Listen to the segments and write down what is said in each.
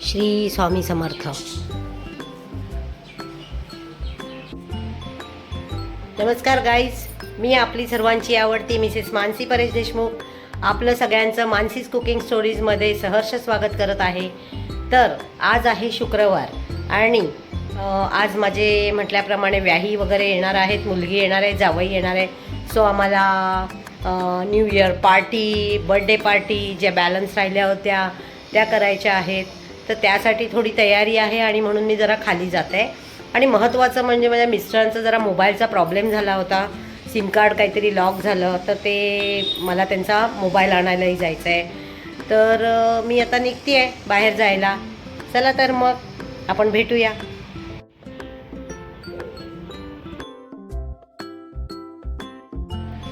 श्री स्वामी समर्थ. नमस्कार गाईज मी आपली सर्वांची आवडती मिसेस मानसी परेश देशमुख. आपलं सगळ्यांचं मानसीस कुकिंग स्टोरीजमध्ये सहर्ष स्वागत करत आहे. तर आज आहे शुक्रवार आणि आज माझे म्हटल्याप्रमाणे व्याही वगैरे येणार आहेत मुलगी येणार आहे जावई येणार आहे. सो आम्हाला new year party birthday party ज्या बॅलन्स राहिल्या होत्या त्या करायच्या आहेत. तर त्यासाठी थोडी तयारी आहे आणि म्हणून मी जरा खाली जाते. आणि महत्त्वाचं म्हणजे माझ्या मिस्टरांचा जरा मोबाईलचा प्रॉब्लेम झाला होता. सिम कार्ड काहीतरी लॉक झालं तर ते मला त्यांचा मोबाईल आणायलाही जायचं आहे तर मी आता निघते आहे बाहेर जायला. चला तर मग आपण भेटूया.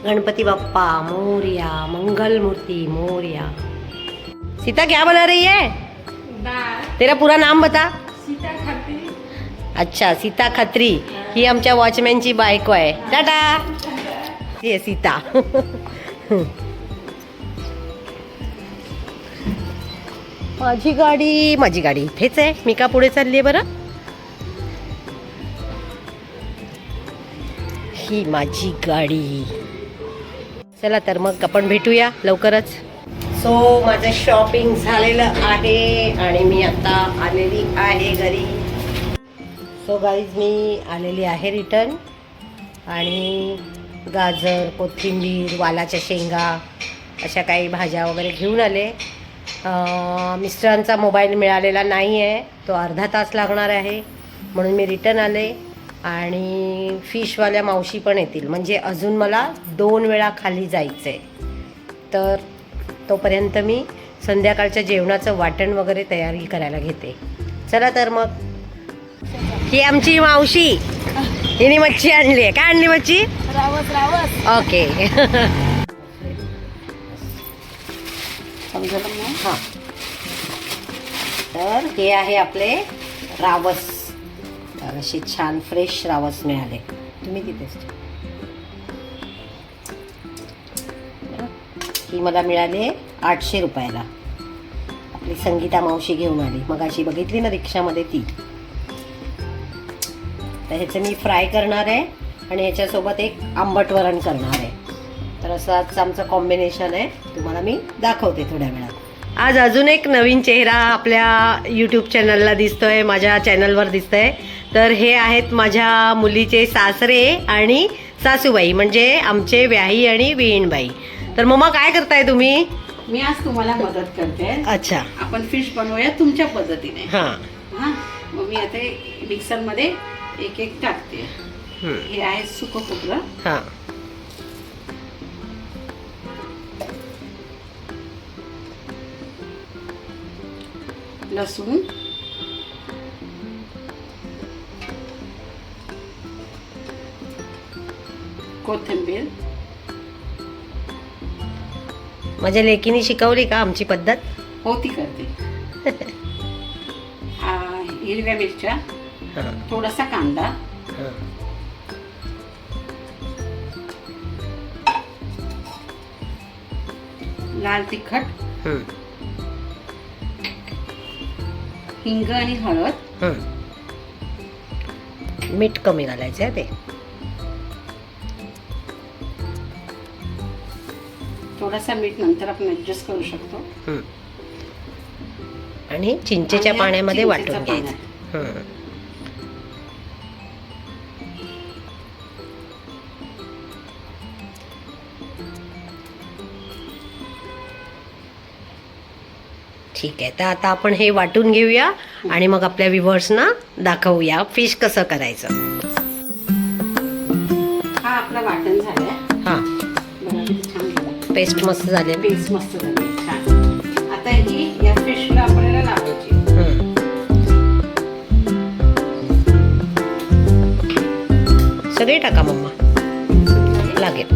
गणपती बाप्पा मोर्या मंगलमूर्ती मोर्या. सीता क्या बना रही है? तेरा पूरा नाम बता। अच्छा सीता खत्री. ही आमच्या वॉचमॅनची बायको आहे. टाटा! ही सीता. माझी गाडी माझी गाडी इथेच आहे. मी का पुढे चालली आहे बरं? ही माझी गाडी. चला तर मग आपण भेटूया लवकरच. सो माझं शॉपिंग झालेलं आहे आणि मी आता आलेली आहे घरी. सो गाईज मी आलेली आहे रिटर्न आणि गाजर कोथिंबीर वालाच्या शेंगा अशा काही भाज्या वगैरे घेऊन आले. मिस्टरांचा मोबाईल मिळालेला नाही आहे तो अर्धा तास लागणार आहे. म्हणून मी रिटर्न आले. आणि फिशवाल्या मावशी पण येतील. म्हणजे अजून मला दोन वेळा खाली जायचं आहे तर तोपर्यंत मी संध्याकाळच्या जेवणाचं वाटण वगैरे तयारी करायला घेते. चला तर मग. ही आमची मावशी. हिने मच्छी आणली आहे. काय आणली मच्छी? रावस रावस. ओके. हां. तर हे आहे आपले रावस. अशी छान फ्रेश रावस मिळाले. तुम्ही तिथेच ती मला मिळाली आठशे रुपयाला. आपली संगीता मावशी घेऊन आली. मग अशी बघितली ना रिक्षामध्ये ती. तर ह्याचं मी फ्राय करणार आहे आणि ह्याच्यासोबत एक आंबट वरण करणार आहे. तर असं आजचं आमचं कॉम्बिनेशन आहे. तुम्हाला मी दाखवते थोड्या वेळात. आज अजून एक नवीन चेहरा आपल्या यूट्यूब चॅनलला दिसतोय माझ्या चॅनलवर दिसतंय. तर हे आहेत माझ्या मुलीचे सासरे आणि सासूबाई म्हणजे आमचे व्याही आणि विहीणबाई. तर मम्मा काय करताय तुम्ही? मी आज तुम्हाला मदत करते. अच्छा. आपण फिश बनवूया तुमच्या पद्धतीने. हां. हा? मग मी आता मिक्सरमध्ये एक एक टाकते हं. आहे सुकं खोबरं. हां. लसूण. कोथिंबीर. माझ्या लेकीने शिकवली का आमची पद्धत? होती करते. आ, हिरव्या मिरच्या हां. थोडासा कांदा. हां. लाल तिखट हं. हिंग आणि हळद. हं. मीठ कमी घालायचं आहे ते. थोडासा मीठ नंतर आपण ऍडजस्ट करू शकतो. हं. आणि चिंचेच्या आणि पाण्यामध्ये चिंचेच्या वाटून घ्यायचं. हं. ठीक आहे तर आता आपण हे वाटून घेऊया आणि मग आपल्या व्ह्युअर्सना दाखवूया फिश कसं करायचं. हा आपला वाटण झालाय पेस्ट मस्त झाले. पेस्ट मस्त झाली छान. आता ही या फिशला आपल्याला लावायची. सगळे टाका मम्मा. लागेल.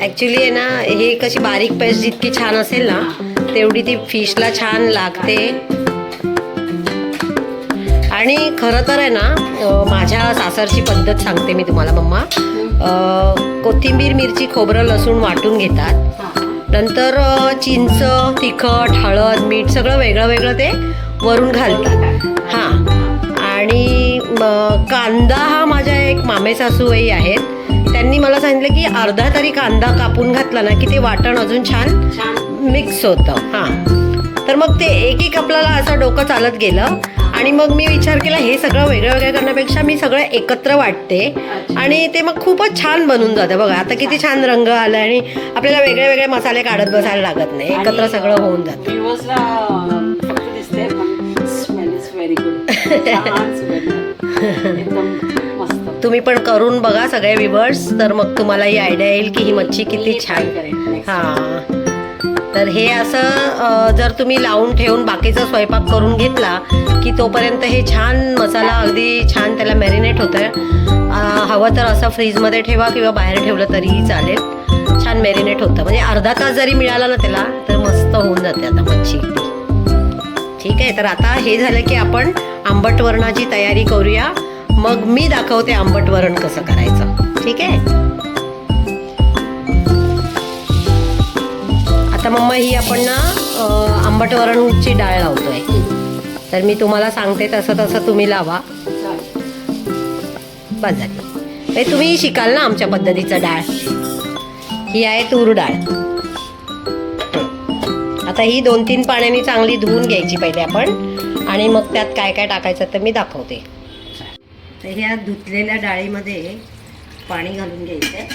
ॲक्च्युली आहे. ना हे कशी बारीक पेस्ट जितकी छान असेल ना तेवढी ती फिशला छान लागते. आणि खरं तर आहे ना माझ्या सासरची पद्धत सांगते मी तुम्हाला मम्मा. कोथिंबीर मिरची खोबरं लसूण वाटून घेतात. नंतर चिंच तिखट हळद मीठ सगळं वेगळं वेगळं ते वरून घालतात. हां. आणि कांदा हा माझ्या एक मामे सासूबाई आहेत. त्यांनी मला सांगितलं की अर्धा तरी कांदा कापून घातला ना की ते वाटण अजून छान मिक्स होतं. हां. तर मग ते एक एक आपल्याला असं डोकं चालत गेलं. आणि मग मी विचार केला हे सगळं वेगळं वेगळं करण्यापेक्षा मी सगळं एकत्र वाटते. आणि ते मग खूपच छान बनून जातं. बघा आता किती छान रंग आला आणि आपल्याला वेगळे वेगळे मसाले काढत बसायला लागत नाही. एकत्र सगळं होऊन जातं. तुम्ही पण करून बघा सगळे विवर्स तर मग तुम्हाला ही आयडिया येईल की ही मच्छी किती छान. हा. तर हे असं जर तुम्ही लावून ठेवून बाकीचा स्वयंपाक करून घेतला की तोपर्यंत हे छान मसाला अगदी छान त्याला मॅरिनेट होतं हवं तर असं फ्रीजमध्ये ठेवा किंवा बाहेर ठेवलं तरीही चालेल. छान मॅरिनेट होतं. म्हणजे अर्धा तास जरी मिळाला ना त्याला तर मस्त होऊन जाते आता मच्छी. ठीक आहे तर आता हे झालं की आपण आंबट वरणाची तयारी करूया. मग मी दाखवते आंबट वरण कसं करायचं. ठीक आहे? मम्मा ही आपण ना आंबट वरणची डाळ लावतोय. तर मी तुम्हाला सांगते तसं तसं तुम्ही लावा. चालेल. बस झाली. तुम्ही शिकाल ना आमच्या पद्धतीचं डाळ? ही आहे तूर डाळ. आता ही दोन तीन पाण्याने चांगली धुवून घ्यायची पहिले आपण. आणि मग त्यात काय काय टाकायचं तर मी दाखवते. तर ह्या धुतलेल्या डाळीमध्ये पाणी घालून घ्यायचं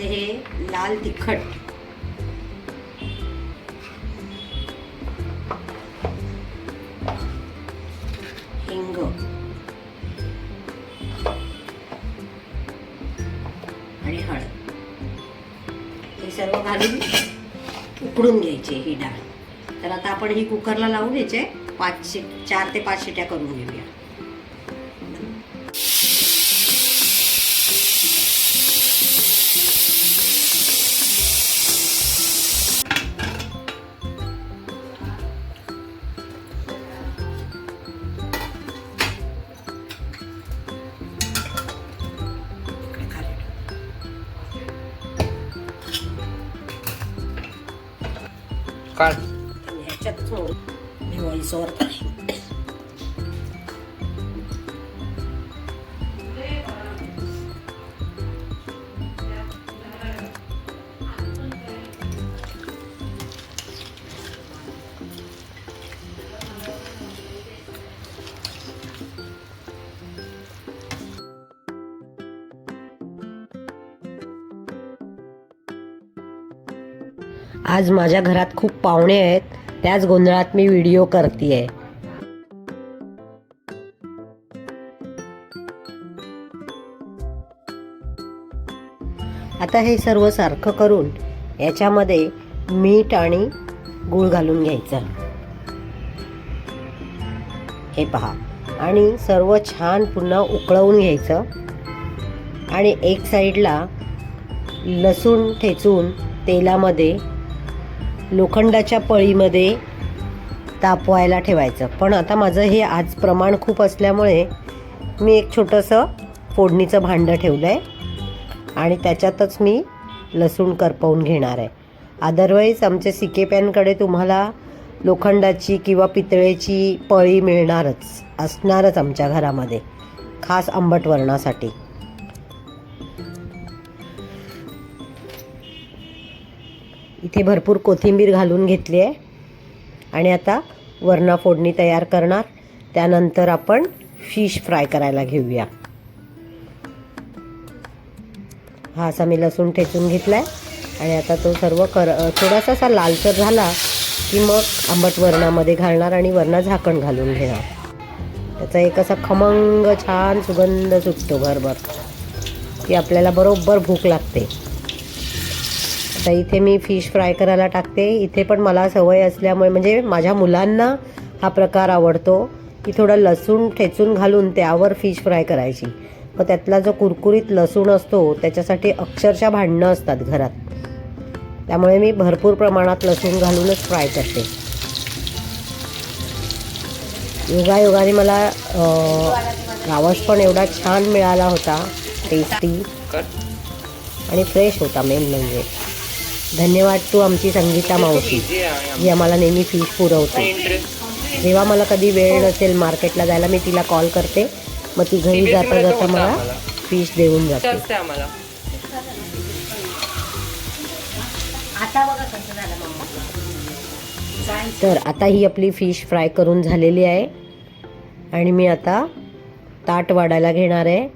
त्याच्यामध्ये हे लाल तिखट. हिंग. आणि हळद. हे सर्व घालून उकडून घ्यायचे ही डाळ. तर आता आपण ही कुकरला लावून घ्यायचे पाचशे चार ते पाच शिट्या करून घेऊया. दिवाळी आज माझ्या घरात खूप पाहुणे आहेत. त्याच गोंधळात मी व्हिडिओ करते आता हे सर्व सारखं करून याच्यामध्ये मीठ आणि गूळ घालून घ्यायचं. हे पहा. आणि सर्व छान पुन्हा उकळवून घ्यायचं. आणि एक साईडला लसूण ठेचून तेलामध्ये लोखंडाच्या पळीमध्ये तापवायला ठेवायचं. पण आता माझं हे आज प्रमाण खूप असल्यामुळे मी एक छोटंसं फोडणीचं भांडं ठेवलं आहे आणि त्याच्यातच मी लसूण करपवून घेणार आहे. अदरवाईज आमच्या सिकेपॅनकडे तुम्हाला लोखंडाची किंवा पितळेची पळी मिळणारच असणारच आमच्या घरामध्ये. खास आंबट वरणासाठी इथे भरपूर कोथिंबीर घालून घेतली आहे. आणि आता वरणा फोडणी तयार करणार. त्यानंतर आपण फिश फ्राय करायला घेऊया. हा असा मी लसूण ठेचून घेतला आहे आणि आता तो सर्व कर थोडासा असा लालसर झाला की मग आंबट वरणामध्ये घालणार आणि वरणा झाकण घालून घेणार. त्याचा एक असा खमंग छान सुगंध सुटतो भरभर की आपल्याला बरोबर भूक लागते. आता इथे मी फिश फ्राय करायला टाकते. इथे पण मला सवय असल्यामुळे म्हणजे माझ्या मुलांना हा प्रकार आवडतो. की थोडं लसूण ठेचून घालून त्यावर फिश फ्राय करायची. मग त्यातला जो कुरकुरीत लसूण असतो त्याच्यासाठी अक्षरशः भांडणं असतात घरात. त्यामुळे मी भरपूर प्रमाणात लसूण घालूनच फ्राय करते. योगायोगाने मला रावस पण एवढा छान मिळाला होता. टेस्टी आणि फ्रेश होता मेन म्हणजे. धन्यवाद तू आमची संगीता मावशी. जी आम्हाला नेहमी फिश पुरवते. जेव्हा मला कधी वेळ नसेल मार्केटला जायला मी तिला कॉल करते. मग ती घरी जाता जाता मला फिश देऊन जाते. असते आम्हाला. आता बघा कसं झालं तर आता ही आपली फिश फ्राय करून झालेली आहे. आणि मी आता ताट वाढायला घेणार आहे.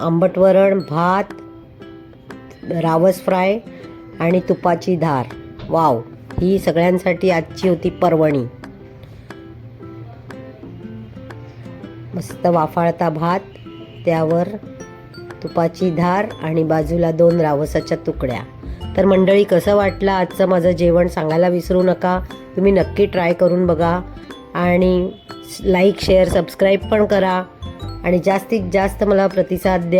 आंबट वरण भात रावस फ्राय आणि तुपाची धार. वाव ही सगळ्यांसाठी आजची होती पर्वणी. मस्त वाफाळता भात त्यावर तुपाची धार आणि बाजूला दोन रावसाच्या तुकड्या. तर मंडळी कसं वाटलं आजचं माझं जेवण सांगायला विसरू नका. तुम्ही नक्की ट्राय करून बघा. आणि लाईक शेअर सबस्क्राईब पण करा. आणि जास्तीत जास्त मला प्रतिसाद द्या.